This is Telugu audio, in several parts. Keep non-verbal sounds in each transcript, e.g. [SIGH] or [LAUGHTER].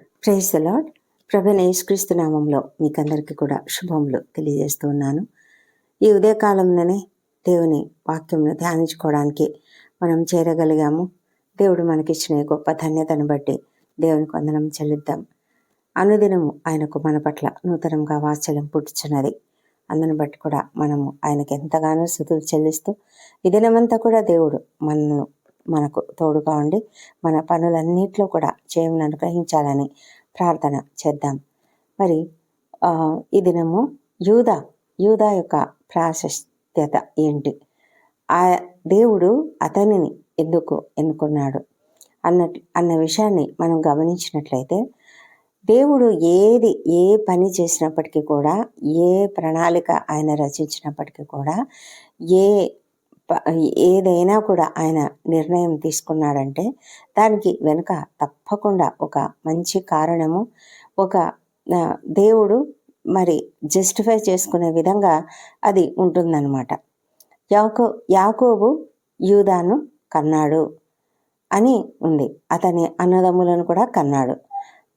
ప్రైజ్ అలాడ్ ప్రభు యేసుక్రీస్తు నామంలో మీకందరికీ కూడా శుభములు తెలియజేస్తూ ఉన్నాను. ఈ ఉదయకాలంలోనే దేవుని వాక్యంను ధ్యానించుకోవడానికి మనం చేరగలిగాము. దేవుడు మనకిచ్చిన గొప్ప ధన్యతను బట్టి దేవునికి వందనం చెల్లిద్దాం. అనుదినము ఆయనకు మన పట్ల నూతనంగా వాత్సల్యం పుట్టుచున్నది. అందును బట్టి కూడా మనము ఆయనకి ఎంతగానో స్థుతులు చెల్లిస్తూ ఈ దినమంతా కూడా దేవుడు మనను మనకు తోడుగా ఉండి మన పనులన్నిట్లో కూడా చేయమని అనుగ్రహించాలని ప్రార్థన చేద్దాం. మరి ఈ దినము యూద యూద యొక్క ప్రాశస్త్యత ఏంటి? ఆ దేవుడు అతనిని ఎందుకు ఎన్నుకున్నాడు? అన్న అన్న విషయాన్ని మనం గమనించినట్లయితే దేవుడు ఏది ఏ పని చేసినప్పటికీ కూడా ఏ ప్రణాళిక ఆయన రచించినప్పటికీ కూడా ఏ ఏదైనా కూడా ఆయన నిర్ణయం తీసుకున్నాడంటే దానికి వెనుక తప్పకుండా ఒక మంచి కారణము ఒక దేవుడు మరి జస్టిఫై చేసుకునే విధంగా అది ఉంటుందన్నమాట. యాకో యాకోబు యూదాను కన్నాడు అని ఉంది. అతని అన్నదమ్ములను కూడా కన్నాడు.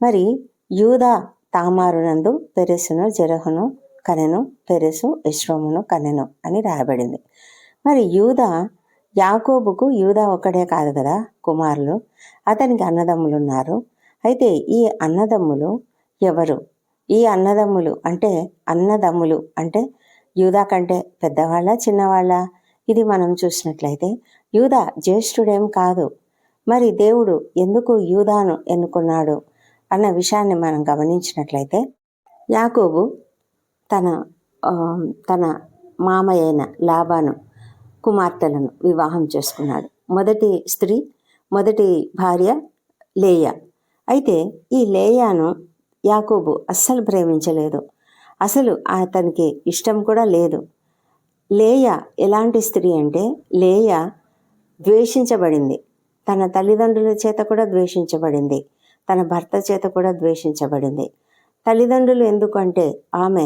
మరి యూదా తామారునందు పెరెసును జెరహును కనెను పెరెసు ఇశ్రోమును కనెను అని రాయబడింది. మరి యూదా యాకోబుకు యూదా ఒక్కడే కాదు కదా కుమారులు. అతనికి అన్నదమ్ములు ఉన్నారు అయితే ఈ అన్నదమ్ములు ఎవరు? ఈ అన్నదమ్ములు అంటే అన్నదమ్ములు అంటే యూదా కంటే పెద్దవాళ్ళ చిన్నవాళ్ళ? ఇది మనం చూసినట్లయితే యూదా జ్యేష్ఠుడేం కాదు. మరి దేవుడు ఎందుకు యూదాను ఎన్నుకున్నాడు అన్న విషయాన్ని మనం గమనించినట్లయితే యాకోబు తన తన మామయ్య అయిన లాబాను కుమార్తెలను వివాహం చేసుకున్నాడు. మొదటి స్త్రీ మొదటి భార్య లేయ. అయితే ఈ లేయాను యాకోబు అస్సలు ప్రేమించలేదు. అసలు అతనికి ఇష్టం కూడా లేదు. లేయ ఎలాంటి స్త్రీ అంటే లేయ ద్వేషించబడింది. తన తల్లిదండ్రుల చేత కూడా ద్వేషించబడింది. తన భర్త చేత కూడా ద్వేషించబడింది. తల్లిదండ్రులు ఎందుకంటే ఆమె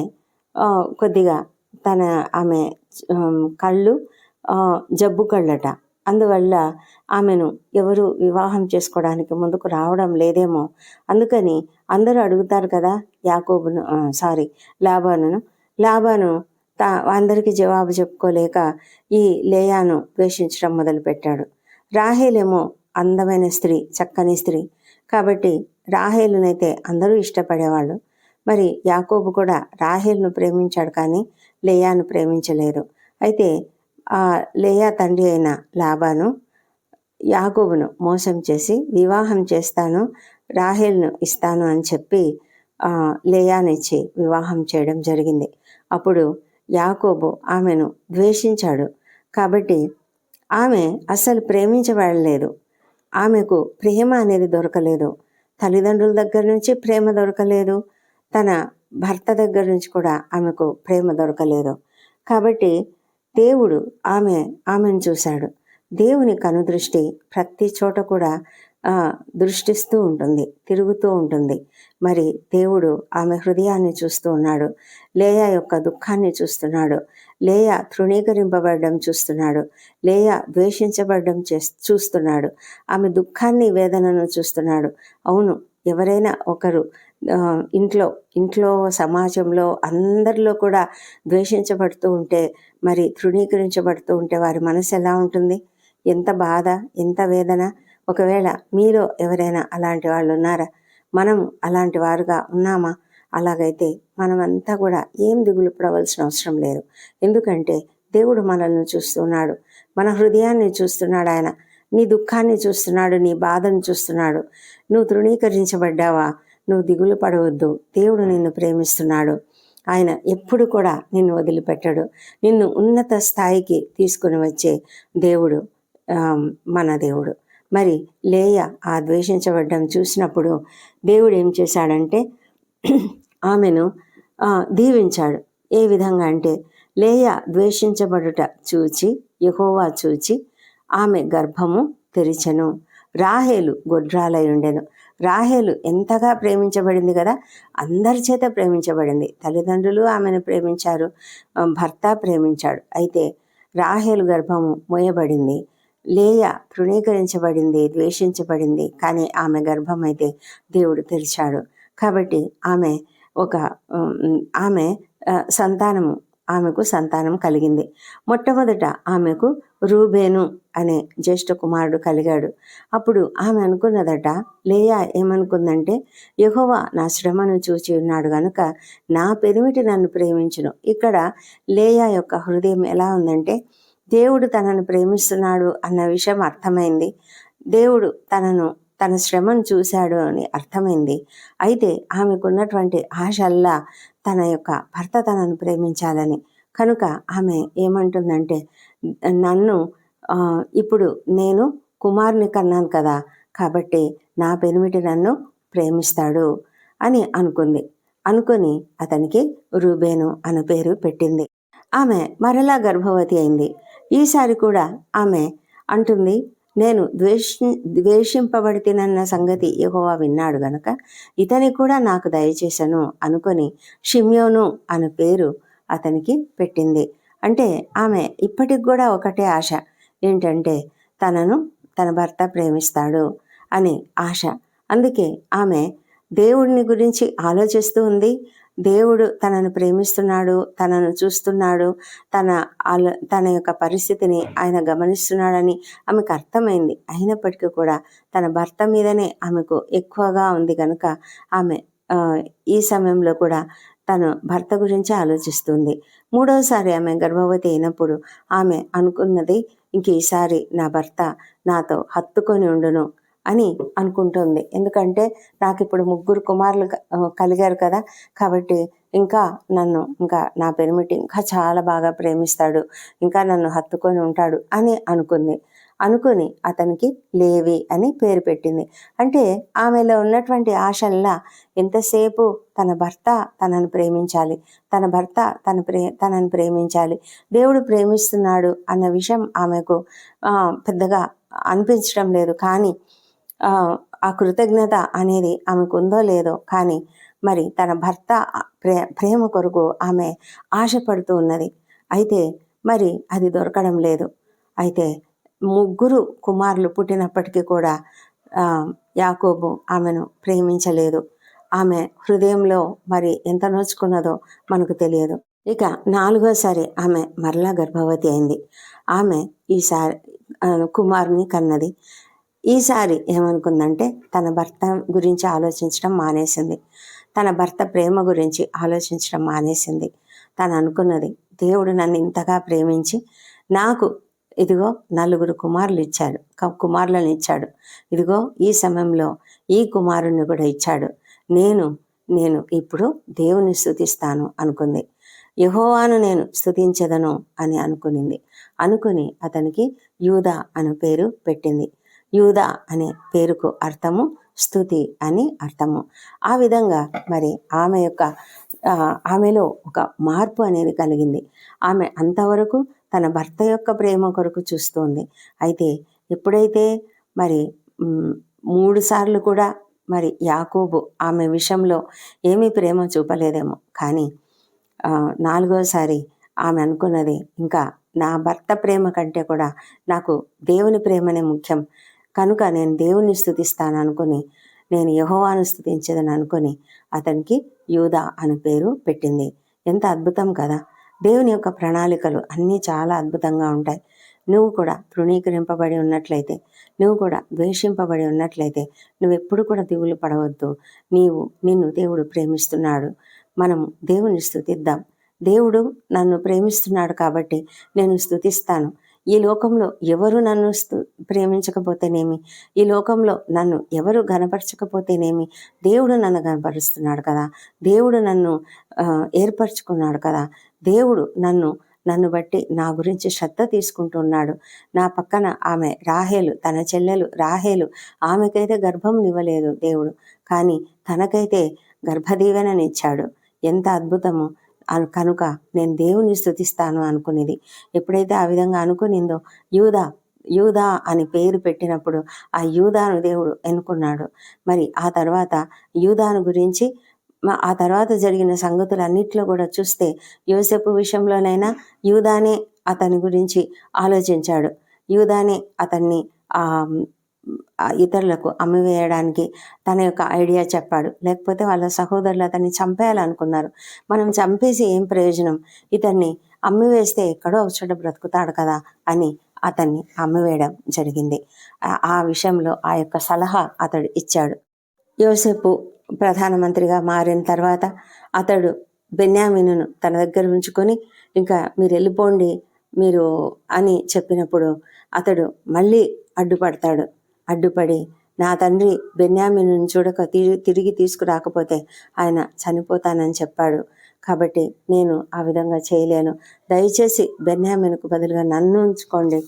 కొద్దిగా తన ఆమె కళ్ళు జబ్బు కళ్ళట. అందువల్ల ఆమెను ఎవరు వివాహం చేసుకోవడానికి ముందుకు రావడం లేదేమో. అందుకని అందరూ అడుగుతారు కదా యాకోబును సారీ లాబాను లాబాను తా అందరికీ జవాబు చెప్పుకోలేక ఈ లేయాను ద్వేషించడం మొదలుపెట్టాడు. రాహేలేమో అందమైన స్త్రీ చక్కని స్త్రీ. కాబట్టి రాహేలునైతే అందరూ ఇష్టపడేవాళ్ళు. మరి యాకోబు కూడా రాహేల్ను ప్రేమించాడు కానీ లేయాను ప్రేమించలేదు. అయితే లేయా తండ్రి అయిన లాబాను యాగోబును మోసం చేసి వివాహం చేస్తాను రాహేల్ను ఇస్తాను అని చెప్పి లేయానిచ్చి వివాహం చేయడం జరిగింది. అప్పుడు యాకోబు ఆమెను ద్వేషించాడు. కాబట్టి ఆమె అస్సలు ప్రేమించబడలేదు. ఆమెకు ప్రేమ అనేది దొరకలేదు. తల్లిదండ్రుల దగ్గర నుంచి ప్రేమ దొరకలేదు. తన భర్త దగ్గర నుంచి కూడా ఆమెకు ప్రేమ దొరకలేదు. కాబట్టి దేవుడు ఆమె ఆమెను చూశాడు. దేవుని కనుదృష్టి ప్రతి చోట కూడా దృష్టిస్తూ ఉంటుంది తిరుగుతూ ఉంటుంది. మరి దేవుడు ఆమె హృదయాన్ని చూస్తూ ఉన్నాడు. లేయా యొక్క దుఃఖాన్ని చూస్తున్నాడు. లేయ తృణీకరింపబడడం చూస్తున్నాడు. లేయ ద్వేషించబడడం చే చూస్తున్నాడు. ఆమె దుఃఖాన్ని వేదనను చూస్తున్నాడు. అవును ఎవరైనా ఒకరు ఇంట్లో ఇంట్లో సమాజంలో అందరిలో కూడా ద్వేషించబడుతూ ఉంటే మరి తృణీకరించబడుతూ ఉంటే వారి మనసు ఎలా ఉంటుంది? ఎంత బాధ ఎంత వేదన? ఒకవేళ మీలో ఎవరైనా అలాంటి వాళ్ళు ఉన్నారా? మనం అలాంటి వారుగా ఉన్నామా? అలాగైతే మనమంతా కూడా ఏం దిగులు పడవలసిన అవసరం లేదు. ఎందుకంటే దేవుడు మనల్ని చూస్తున్నాడు. మన హృదయాన్ని చూస్తున్నాడు ఆయన. నీ దుఃఖాన్ని చూస్తున్నాడు నీ బాధను చూస్తున్నాడు. నువ్వు తృణీకరించబడ్డావా? నువ్వు దిగులు పడవద్దు. దేవుడు నిన్ను ప్రేమిస్తున్నాడు. ఆయన ఎప్పుడు కూడా నిన్ను వదిలిపెట్టడు. నిన్ను ఉన్నత స్థాయికి తీసుకుని వచ్చే దేవుడు మన దేవుడు. మరి లేయ ఆ ద్వేషించబడ్డం చూసినప్పుడు దేవుడు ఏం చేశాడంటే ఆమెను దీవించాడు. ఏ విధంగా అంటే లేయ ద్వేషించబడుట చూచి యహోవా చూచి ఆమె గర్భము తెరిచెను. రాహేలు గొడ్రాలై ఉండెను. రాహేలు ఎంతగా ప్రేమించబడింది కదా? అందరి చేత ప్రేమించబడింది. తల్లిదండ్రులు ఆమెను ప్రేమించారు భర్త ప్రేమించాడు. అయితే రాహేలు గర్భము మోయబడింది లేయ తృణీకరించబడింది ద్వేషించబడింది. కానీ ఆమె గర్భం అయితే దేవుడు తెరిచాడు. కాబట్టి ఆమె ఒక ఆమె సంతానము ఆమెకు సంతానం కలిగింది. మొట్టమొదట ఆమెకు రూబేను అనే జ్యేష్ఠ కుమారుడు కలిగాడు. అప్పుడు ఆమె అనుకున్నదట లేయా ఏమనుకుందంటే యహోవా నా శ్రమను చూచి ఉన్నాడు గనుక నా పెరిమిటి నన్ను ప్రేమించును. ఇక్కడ లేయా యొక్క హృదయం ఎలా ఉందంటే దేవుడు తనను ప్రేమిస్తున్నాడు అన్న విషయం అర్థమైంది. దేవుడు తనను తన శ్రమను చూశాడు అని అర్థమైంది. అయితే ఆమెకున్నటువంటి ఆశల్లా తన యొక్క భర్త తనను ప్రేమించాలని. కనుక ఆమె ఏమంటుందంటే నన్ను ఇప్పుడు నేను కుమారుని కన్నాను కదా కాబట్టి నా పెనిమిటి నన్ను ప్రేమిస్తాడు అని అనుకుంది. అనుకుని అతనికి రూబేను అను పేరు పెట్టింది. ఆమె మరలా గర్భవతి అయింది. ఈసారి కూడా ఆమె అంటుంది నేను ద్వేషి ద్వేషింపబడితేనన్న సంగతి యహోవా విన్నాడు గనక ఇతని కూడా నాకు దయచేశాను అనుకొని షిమ్యోను అను పేరు అతనికి పెట్టింది. అంటే ఆమె ఇప్పటికి కూడా ఒకటే ఆశ. ఏంటంటే తనను తన భర్త ప్రేమిస్తాడు అని ఆశ. అందుకే ఆమె దేవుడిని గురించి ఆలోచిస్తూ ఉంది. దేవుడు తనను ప్రేమిస్తున్నాడు తనను చూస్తున్నాడు తన ఆలో తన యొక్క పరిస్థితిని ఆయన గమనిస్తున్నాడని ఆమెకు అర్థమైంది. అయినప్పటికీ కూడా తన భర్త మీదనే ఆమెకు ఎక్కువగా ఉంది కనుక ఆమె ఈ సమయంలో కూడా తను భర్త గురించి ఆలోచిస్తుంది. మూడవసారి ఆమె గర్భవతి అయినప్పుడు ఆమె అనుకున్నది ఇంక ఈసారి నా భర్త నాతో హత్తుకొని ఉండును అని అనుకుంటుంది. ఎందుకంటే నాకు ఇప్పుడు ముగ్గురు కుమారులు కలిగారు కదా. కాబట్టి ఇంకా నన్ను ఇంకా నా పెనిమిటి ఇంకా చాలా బాగా ప్రేమిస్తాడు. ఇంకా నన్ను హత్తుకొని ఉంటాడు అని అనుకుంది. అనుకుని అతనికి లేవి అని పేరు పెట్టింది. అంటే ఆమెలో ఉన్నటువంటి ఆశల్లా ఎంతసేపు తన భర్త తనను ప్రేమించాలి తన భర్త తన ప్రే తనను ప్రేమించాలి దేవుడు ప్రేమిస్తున్నాడు అన్న విషయం ఆమెకు పెద్దగా అనిపించడం లేదు. కానీ ఆ కృతజ్ఞత అనేది ఆమెకు ఉందో లేదో కానీ మరి తన భర్త ప్రే ప్రేమ కొరకు ఆమె ఆశపడుతూ ఉన్నది. అయితే మరి అది దొరకడం లేదు. అయితే ముగ్గురు కుమారులు పుట్టినప్పటికీ కూడా యాకోబు ఆమెను ప్రేమించలేదు. ఆమె హృదయంలో మరి ఎంత నోచుకున్నదో మనకు తెలియదు. ఇక నాలుగోసారి ఆమె మరలా గర్భవతి అయింది. ఆమె ఈసారి కుమారుని కన్నది. ఈసారి ఏమనుకుందంటే తన భర్త గురించి ఆలోచించడం మానేసింది. తన భర్త ప్రేమ గురించి ఆలోచించడం మానేసింది. తను అనుకున్నది దేవుడు నన్ను ఇంతగా ప్రేమించి నాకు ఇదిగో నలుగురు కుమారులు ఇచ్చాడు. కుమారులను ఇచ్చాడు. ఇదిగో ఈ సమయంలో ఈ కుమారుణ్ణి కూడా ఇచ్చాడు. నేను నేను ఇప్పుడు దేవుని స్థుతిస్తాను అనుకుంది. యహోవాను నేను స్థుతించదను అని అనుకునింది. అనుకుని అతనికి యూదా అనే పేరు పెట్టింది. యూదా అనే పేరుకు అర్థము స్థుతి అని అర్థము. ఆ విధంగా మరి ఆమె యొక్క ఆమెలో ఒక మార్పు అనేది కలిగింది. ఆమె అంతవరకు తన భర్త యొక్క ప్రేమ కొరకు చూస్తుంది. అయితే ఎప్పుడైతే మరి మూడు సార్లు కూడా మరి యాకోబు ఆమె విషయంలో ఏమీ ప్రేమ చూపలేదేమో. కానీ నాలుగోసారి ఆమె అనుకున్నది ఇంకా నా భర్త ప్రేమ కంటే కూడా నాకు దేవుని ప్రేమనే ముఖ్యం. కనుక నేను దేవుని స్థుతిస్తాను అనుకుని నేను యహోవాను స్థుతించదని అనుకుని అతనికి యూదా అని పేరు పెట్టింది. ఎంత అద్భుతం కదా! దేవుని యొక్క ప్రణాళికలు అన్నీ చాలా అద్భుతంగా ఉంటాయి. నువ్వు కూడా తృణీకరింపబడి ఉన్నట్లయితే నువ్వు కూడా ద్వేషింపబడి ఉన్నట్లయితే నువ్వు ఎప్పుడు కూడా దిగులు పడవద్దు. నీవు నిన్ను దేవుడు ప్రేమిస్తున్నాడు. మనం దేవుని స్థుతిద్దాం దేవుడు నన్ను ప్రేమిస్తున్నాడు కాబట్టి నేను స్థుతిస్తాను ఈ లోకంలో ఎవరు నన్ను ప్రేమించకపోతేనేమి? ఈ లోకంలో నన్ను ఎవరు గనపరచకపోతేనేమి దేవుడు నన్ను గనపరుస్తున్నాడు కదా. దేవుడు నన్ను ఏర్పరచుకున్నాడు కదా. దేవుడు నన్ను నన్ను బట్టి నా గురించి శ్రద్ధ తీసుకుంటున్నాడు. నా పక్కన ఆమె రాహేలు తన చెల్లెలు రాహేలు ఆమెకైతే గర్భం ఇవ్వలేదు దేవుడు. కానీ తనకైతే గర్భదీవెననిచ్చాడు ఎంత అద్భుతము! కనుక నేను దేవుని స్థుతిస్తాను అనుకునేది. ఎప్పుడైతే ఆ విధంగా అనుకునిందో యూదా యూదా అని పేరు పెట్టినప్పుడు ఆ యూదాను దేవుడు ఎన్నుకున్నాడు. మరి ఆ తర్వాత యూదాను గురించి ఆ తర్వాత జరిగిన సంగతులన్నిట్లో కూడా చూస్తే యోసేపు విషయంలోనైనా యూదానే అతని గురించి ఆలోచించాడు. యూదానే అతన్ని ఆ ఇతరులకు అమ్మివేయడానికి తన యొక్క ఐడియా చెప్పాడు. లేకపోతే వాళ్ళ సహోదరులు అతన్ని చంపేయాలనుకున్నారు. మనం చంపేసి ఏం ప్రయోజనం? ఇతన్ని అమ్మివేస్తే ఎక్కడో ఒక బ్రతుకుతాడు కదా అని అతన్ని అమ్మివేయడం జరిగింది. ఆ- విషయంలో ఆ యొక్క సలహా అతడు ఇచ్చాడు. యోసేపు ప్రధానమంత్రిగా మారిన తర్వాత అతడు బెన్యామిను తన దగ్గర ఉంచుకొని ఇంకా మీరు వెళ్ళిపోండి మీరు అని చెప్పినప్పుడు అతడు మళ్ళీ అడ్డుపడతాడు. అడ్డుపడి నా తండ్రి బెన్యామిను చూడక తిరిగి తిరిగి తీసుకురాకపోతే ఆయన చనిపోతానని చెప్పాడు. కాబట్టి నేను ఆ విధంగా చేయలేను. దయచేసి బెన్యామిన్కు బదులుగా నన్ను ఉంచుకోండి.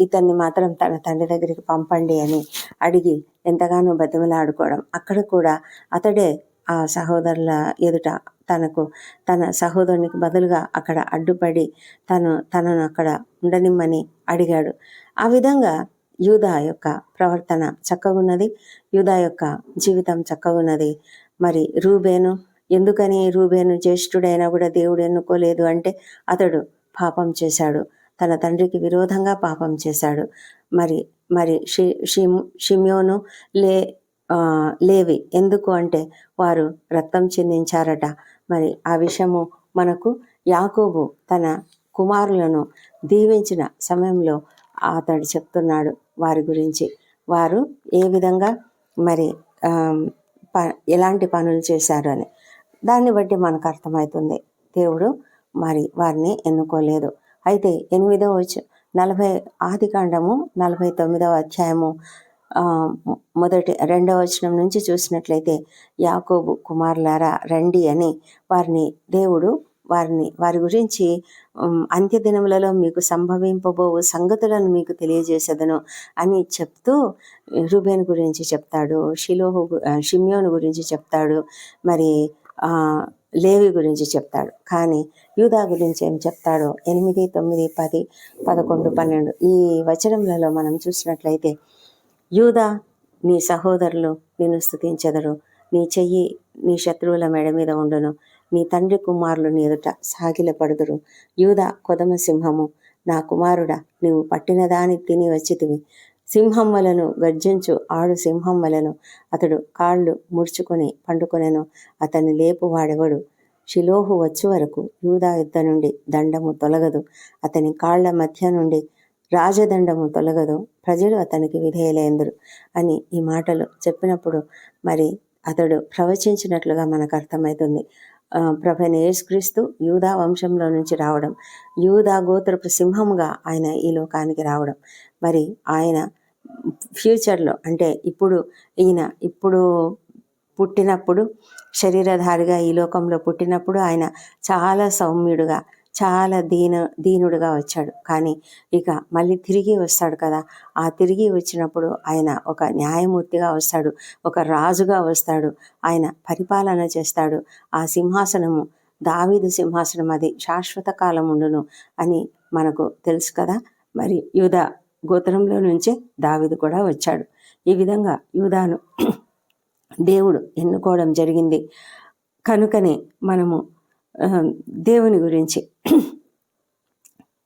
ఇతన్ని మాత్రం తన తండ్రి దగ్గరికి పంపండి అని అడిగి ఎంతగానో బతిమలాడుకోవడం. అక్కడ కూడా అతడే ఆ సహోదరుల ఎదుట తనకు తన సహోదరునికి బదులుగా అక్కడ అడ్డుపడి తను తనను అక్కడ ఉండనిమ్మని అడిగాడు. ఆ విధంగా యూదా యొక్క ప్రవర్తన చక్కగున్నది యూదా యొక్క జీవితం చక్కగున్నది. మరి రూబేను ఎందుకని రూబేను జ్యేష్ఠుడైనా కూడా దేవుడు ఎన్నుకోలేదు అంటే అతడు పాపం చేశాడు. తన తండ్రికి విరోధంగా పాపం చేశాడు. మరి మరి షి షిమ్ షిమ్యోను లే లేవి ఎందుకు అంటే వారు రక్తం చెందించారట. మరి ఆ విషయము మనకు యాకోబు తన కుమారులను దీవించిన సమయంలో అతడు చెప్తున్నాడు. వారి గురించి. వారు ఏ విధంగా మరి ప ఎలాంటి పనులు చేశారు అని. దాన్ని బట్టి మనకు అర్థమవుతుంది. దేవుడు మరి వారిని ఎన్నుకోలేదు. అయితే ఎనిమిదవ నలభై ఆది కాండము నలభై తొమ్మిదవ అధ్యాయము మొదటి రెండవ వచనం నుంచి చూసినట్లయితే యాకోబు కుమారులారా రండి అని వారిని దేవుడు వారిని వారి గురించి అంత్యదినములలో మీకు సంభవింపబోవు సంగతులను మీకు తెలియజేసేదను అని చెప్తూ రూబేన్ గురించి చెప్తాడు షిలోహు షిమ్యోను గురించి చెప్తాడు మరి లేవి గురించి చెప్తాడు. కానీ యూదా గురించి ఏం చెప్తాడో? ఎనిమిది తొమ్మిది పది పదకొండు పన్నెండు ఈ వచనములలో మనం చూసినట్లయితే యూదా నీ సహోదరులు నిన్ను స్థుతించెదరు నీ చెయ్యి నీ శత్రువుల మెడ మీద ఉండును. మీ తండ్రి కుమారులను ఎదుట సాగిలపడుదురు. యూదా కొదమసింహము నా కుమారుడా నీవు పట్టిన దాని తిని వచ్చితివి. సింహం వలను గర్జించు ఆడు సింహం వలను అతడు కాళ్ళు ముడుచుకొని పండుకొనెను అతన్ని లేపు వాడెవడు షిలోహు వచ్చు వరకు యూదా యుద్ధ నుండి దండము తొలగదు అతని కాళ్ళ మధ్య నుండి రాజదండము తొలగదు ప్రజలు అతనికి విధేయులైందరు అని ఈ మాటలు చెప్పినప్పుడు మరి అతడు ప్రవచించినట్లుగా మనకు అర్థమవుతుంది ప్రభైన యేసుక్రీస్తు యూదా వంశంలో నుంచి రావడం యూదా గోత్రపు సింహముగా ఆయన ఈ లోకానికి రావడం. మరి ఆయన ఫ్యూచర్లో అంటే ఇప్పుడు ఈయన ఇప్పుడు పుట్టినప్పుడు శరీరధారిగా ఈ లోకంలో పుట్టినప్పుడు ఆయన చాలా సౌమ్యుడుగా చాలా దీన దీనుడుగా వచ్చాడు. కానీ ఇక మళ్ళీ తిరిగి వస్తాడు కదా. ఆ తిరిగి వచ్చినప్పుడు ఆయన ఒక న్యాయమూర్తిగా వస్తాడు. ఒక రాజుగా వస్తాడు. ఆయన పరిపాలన చేస్తాడు. ఆ సింహాసనము దావీదు సింహాసనం అది శాశ్వత కాలం ఉండును అని మనకు తెలుసు కదా. మరి యూదా గోత్రంలో నుంచే దావీదు కూడా వచ్చాడు. ఈ విధంగా యూదాను [CLEARS THROAT] దేవుడు ఎన్నుకోవడం జరిగింది. కనుకనే మనము దేవుని గురించి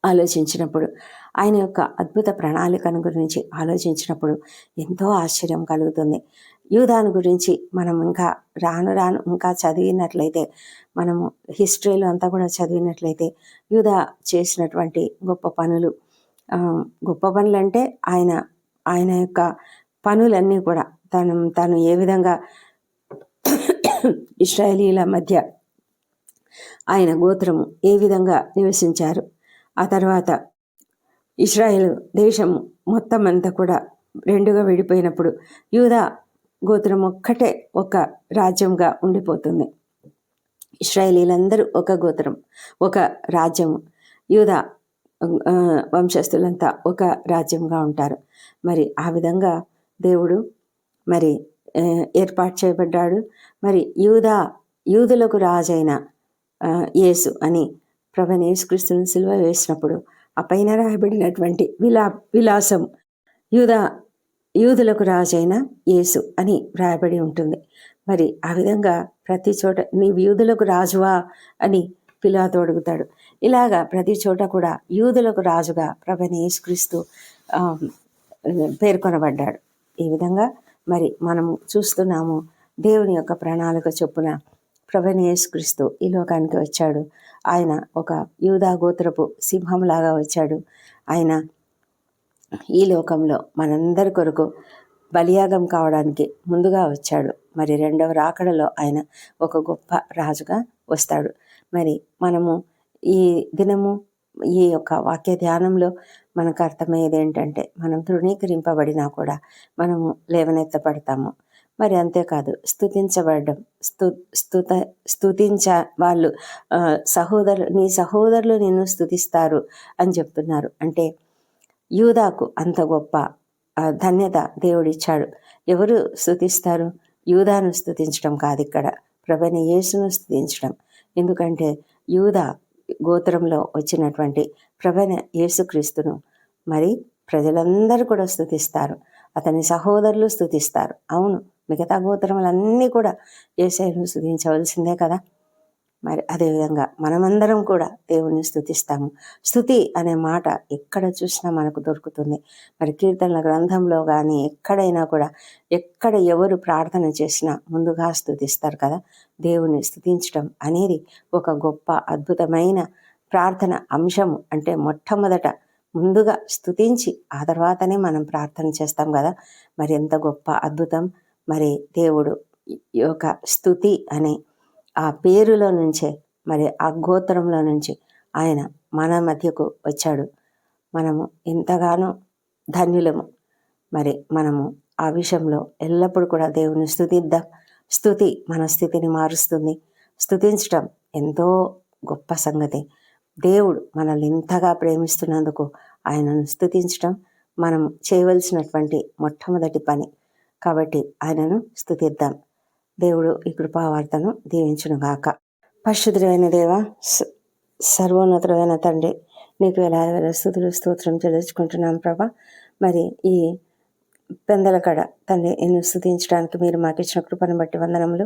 ఆలోచించినప్పుడు ఆయన యొక్క అద్భుత ప్రణాళికను గురించి ఆలోచించినప్పుడు ఎంతో ఆశ్చర్యం కలుగుతుంది. యూదాను గురించి మనం ఇంకా రాను రాను ఇంకా చదివినట్లయితే మనము హిస్టరీలో అంతా కూడా చదివినట్లయితే యూదా చేసినటువంటి గొప్ప పనులు గొప్ప పనులు అంటే ఆయన ఆయన యొక్క పనులన్నీ కూడా తను తను ఏ విధంగా ఇస్రాయేలీల మధ్య ఆయన గోత్రము ఏ విధంగా నివసించారు? ఆ తర్వాత ఇస్రాయేల్ దేశం మొత్తం అంతా కూడా రెండుగా విడిపోయినప్పుడు యూదా గోత్రం ఒక్కటే ఒక రాజ్యంగా ఉండిపోతుంది. ఇస్రాయేలీలందరూ ఒక గోత్రం ఒక రాజ్యము యూదా వంశస్థులంతా ఒక రాజ్యంగా ఉంటారు. మరి ఆ విధంగా దేవుడు మరి ఏర్పాటు చేయబడ్డాడు. మరి యూదా యూదులకు రాజైన యేసు అని ప్రభు యేసుక్రీస్తుని సిలువ వేసినప్పుడు ఆ పైన రాయబడినటువంటి విలా విలాసం యూదా యూదులకు రాజైన యేసు అని రాయబడి ఉంటుంది. మరి ఆ విధంగా ప్రతి చోట నీవు యూదులకు రాజువా అని పిలాతో అడుగుతాడు. ఇలాగా ప్రతి చోట కూడా యూదులకు రాజుగా ప్రభని యేసుక్రీస్తు పేర్కొనబడ్డాడు. ఈ విధంగా మరి మనము చూస్తున్నాము దేవుని యొక్క ప్రణాళిక చొప్పున ప్రభని యేసుక్రీస్తు ఈ లోకానికి వచ్చాడు. ఆయన ఒక యూదా గోత్రపు సింహంలాగా వచ్చాడు. ఆయన ఈ లోకంలో మనందరి కొరకు బలియాగం కావడానికి ముందుగా వచ్చాడు. మరి రెండవ రాకడలో ఆయన ఒక గొప్ప రాజుగా వస్తాడు. మరి మనము ఈ దినము ఈ యొక్క వాక్య ధ్యానంలో మనకు అర్థమయ్యేది ఏంటంటే మనం తృణీకరింపబడినా కూడా మనము లేవనెత్తపడతాము మరి అంతేకాదు స్థుతించబడడం స్తు స్తుత స్థుతించ వాళ్ళు సహోదరు నీ సహోదరులు నిన్ను స్థుతిస్తారు అని చెప్తున్నారు. అంటే యూదాకు అంత గొప్ప ధన్యత దేవుడిచ్చాడు. ఎవరు స్థుతిస్తారు యూదాను స్థుతించడం కాదు ఇక్కడ. ప్రభని యేసును స్థుతించడం ఎందుకంటే యూదా గోత్రంలో వచ్చినటువంటి ప్రభన యేసుక్రీస్తును మరి ప్రజలందరూ కూడా స్థుతిస్తారు అతని సహోదరులు స్థుతిస్తారు అవును. మిగతా గోత్రములన్నీ కూడా ఏసైను స్థుతించవలసిందే కదా. మరి అదేవిధంగా మనమందరం కూడా దేవుణ్ణి స్థుతిస్తాము స్థుతి అనే మాట ఎక్కడ చూసినా మనకు దొరుకుతుంది. మరి కీర్తనల గ్రంథంలో కానీ ఎక్కడైనా కూడా ఎక్కడ ఎవరు ప్రార్థన చేసినా ముందుగా స్థుతిస్తారు కదా. దేవుని స్థుతించడం అనేది ఒక గొప్ప అద్భుతమైన ప్రార్థన అంశము. అంటే మొట్టమొదట ముందుగా స్థుతించి ఆ తర్వాతనే మనం ప్రార్థన చేస్తాం కదా. మరి ఎంత గొప్ప అద్భుతం. మరి దేవుడు ఈ యొక్క స్థుతి అనే ఆ పేరులో నుంచే మరి ఆ గోత్రంలో నుంచి ఆయన మన మధ్యకు వచ్చాడు. మనము ఎంతగానో ధన్యులము. మరి మనము ఆ విషయంలో ఎల్లప్పుడూ కూడా దేవుని స్థుతిద్దాం. స్థుతి మన స్థితిని మారుస్తుంది. స్థుతించటం ఎంతో గొప్ప సంగతి. దేవుడు మనల్ని ఇంతగా ప్రేమిస్తున్నందుకు ఆయనను స్థుతించటం మనం చేయవలసినటువంటి మొట్టమొదటి పని. కాబట్టి ఆయనను స్థుతిద్దాం. దేవుడు ఈ కృపావార్తను దీవించును గాక పరిశుద్ధమైన దేవ స- సర్వోన్నతుడైన తండ్రి నీకు ఎలా వేల స్థుతులు స్తోత్రం చెల్లించుకుంటున్నాం ప్రభా. మరి ఈ పెందల కడ తండ్రి నేను స్థుతించడానికి మీరు మాకు ఇచ్చిన కృపను బట్టి వందనములు.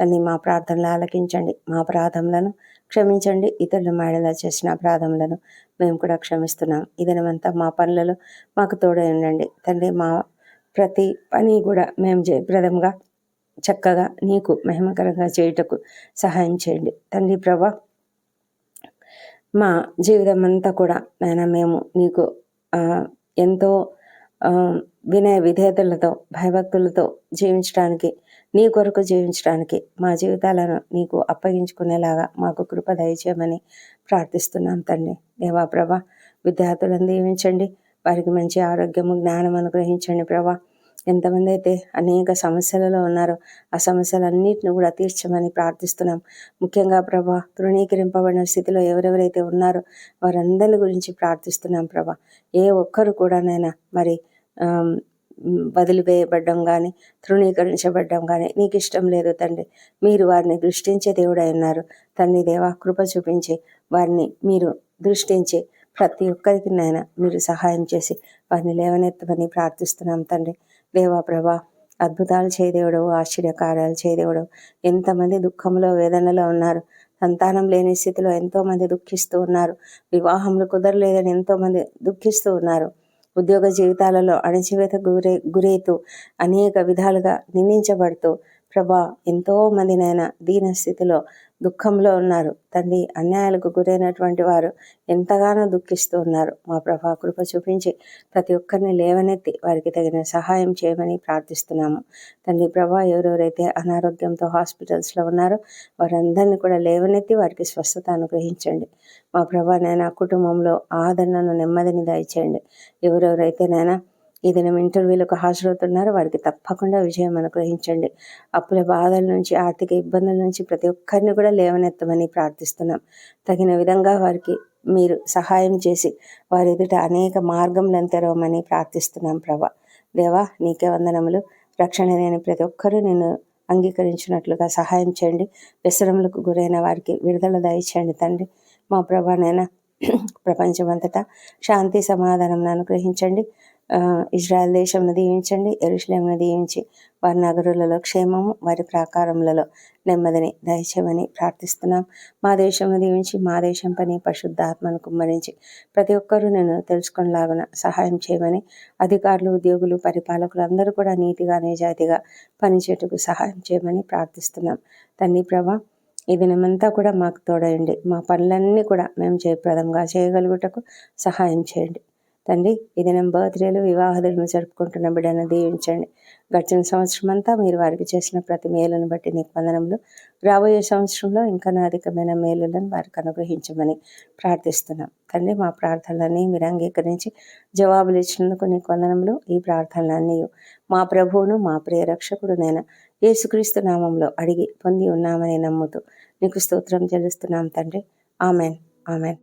తండ్రి మా ప్రార్థనలు ఆలకించండి మా అపరాధములను క్షమించండి. ఇతరులు మాడేలా చేసిన అపరాధములను మేము కూడా క్షమిస్తున్నాం. ఇదనమంతా మా పనులలో మాకు తోడై ఉండండి. తండ్రి మా ప్రతి పని కూడా మేము జయప్రదంగా చక్కగా నీకు మహిమకరంగా చేయుటకు సహాయం చేయండి. తండ్రి ప్రభా మా జీవితం అంతా కూడా నాయన మేము నీకు ఎంతో వినయ విధేయతలతో భయభక్తులతో జీవించడానికి నీ కొరకు జీవించడానికి మా జీవితాలను నీకు అప్పగించుకునేలాగా మాకు కృప దయచేయమని ప్రార్థిస్తున్నాం తండ్రి. దేవా ప్రభా విద్యార్థులను దీవించండి. వారికి మంచి ఆరోగ్యము జ్ఞానం అనుగ్రహించండి ప్రభా. ఎంతమంది అయితే అనేక సమస్యలలో ఉన్నారో ఆ సమస్యలన్నింటిని కూడా తీర్చమని ప్రార్థిస్తున్నాం. ముఖ్యంగా ప్రభా తృణీకరింపబడిన స్థితిలో ఎవరెవరైతే ఉన్నారో వారందరి గురించి ప్రార్థిస్తున్నాం ప్రభా. ఏ ఒక్కరు కూడా నైనా మరి వదిలివేయబడ్డం కానీ తృణీకరించబడ్డం కానీ నీకు ఇష్టం లేదు తండ్రి. మీరు వారిని దృష్టించే దేవుడై ఉన్నారు. తండ్రి దేవా కృప చూపించి వారిని మీరు దృష్టించి ప్రతి ఒక్కరికి నాయన మీరు సహాయం చేసి వారిని లేవనెత్తమని ప్రార్థిస్తున్నాం తండ్రి. దేవా ప్రభా అద్భుతాలు చేయదేవుడు ఆశ్చర్యకార్యాలు చేయదేవుడు ఎంతమంది దుఃఖంలో వేదనలో ఉన్నారు. సంతానం లేని స్థితిలో ఎంతోమంది దుఃఖిస్తూ ఉన్నారు. వివాహంలో కుదరలేదని ఎంతోమంది దుఃఖిస్తూ ఉన్నారు. ఉద్యోగ జీవితాలలో అణచివేత గురే గురైతూ అనేక విధాలుగా నిందించబడుతూ ప్రభా ఎంతోమందినైనా దీన స్థితిలో దుఃఖంలో ఉన్నారు. తండ్రి అన్యాయాలకు గురైనటువంటి వారు ఎంతగానో దుఃఖిస్తూ ఉన్నారు. మా ప్రభా కృప చూపించి ప్రతి ఒక్కరిని లేవనెత్తి వారికి తగిన సహాయం చేయమని ప్రార్థిస్తున్నాము. తండ్రి ప్రభా ఎవరెవరైతే అనారోగ్యంతో హాస్పిటల్స్లో ఉన్నారో వారందరినీ కూడా లేవనెత్తి వారికి స్వస్థత అనుగ్రహించండి. మా ప్రభా నైనా కుటుంబంలో ఆదరణను నెమ్మదిని దయచేయండి. ఎవరెవరైతే నైనా ఈ దినం ఇంటర్వ్యూలకు హాజరవుతున్నారు. వారికి తప్పకుండా విజయం అనుగ్రహించండి. అప్పుల బాధల నుంచి ఆర్థిక ఇబ్బందుల నుంచి ప్రతి ఒక్కరిని కూడా లేవనెత్తమని ప్రార్థిస్తున్నాం. తగిన విధంగా వారికి మీరు సహాయం చేసి వారి ఎదుట అనేక మార్గములను తెరవమని ప్రార్థిస్తున్నాం ప్రభా. దేవా నీకే వందనములు. రక్షణ లేని ప్రతి ఒక్కరూ నేను అంగీకరించినట్లుగా సహాయం చేయండి. వ్యసనములకు గురైన వారికి విడుదల దయచేయండి తండ్రి. మా ప్రభానైనా [CLEARS THROAT] ప్రపంచమంతటా శాంతి సమాధానం అనుగ్రహించండి. ఇజ్రాయెల్ దేశంను దీవించండి ఎరుషలేమును దీవించి వారి నగరులలో క్షేమము వారి ప్రాకారములలో నెమ్మదిని దయచేయమని ప్రార్థిస్తున్నాం. మా దేశంను దీవించి మా దేశం పని పరిశుద్ధాత్మను కుమ్మరించి ప్రతి ఒక్కరూ నేను తెలుసుకునేలాగున సహాయం చేయమని అధికారులు ఉద్యోగులు పరిపాలకులు అందరూ కూడా నీతిగా నిజాయితీగా పనిచేటుకు సహాయం చేయమని ప్రార్థిస్తున్నాం. తండ్రి ప్రభా ఈ దినమంతా కూడా మాకు తోడయండి. మా పనులన్నీ కూడా మేము జయప్రదంగా చేయగలుగుటకు సహాయం చేయండి. తండ్రి ఈ దినం బర్త్డేలు వివాహదులను జరుపుకుంటున్న బిడ్డను దీవించండి. గడిచిన సంవత్సరం అంతా మీరు వారికి చేసిన ప్రతి మేలును బట్టి నీకు వందనములు. రాబోయే సంవత్సరంలో ఇంకా అధికమైన మేలులను వారికి అనుగ్రహించమని ప్రార్థిస్తున్నాం. తండ్రి మా ప్రార్థనలన్నీ మీరు అంగీకరించి జవాబులు ఇచ్చినందుకు నీకు వందనములు. ఈ ప్రార్థనలన్నీ మా ప్రభువును మా ప్రియ రక్షకుడు నేను యేసుక్రీస్తు నామంలో అడిగి పొంది ఉన్నామని నమ్ముతూ నీకు స్తోత్రం చెల్లిస్తున్నాం తండ్రి. ఆమెన్. ఆమెన్.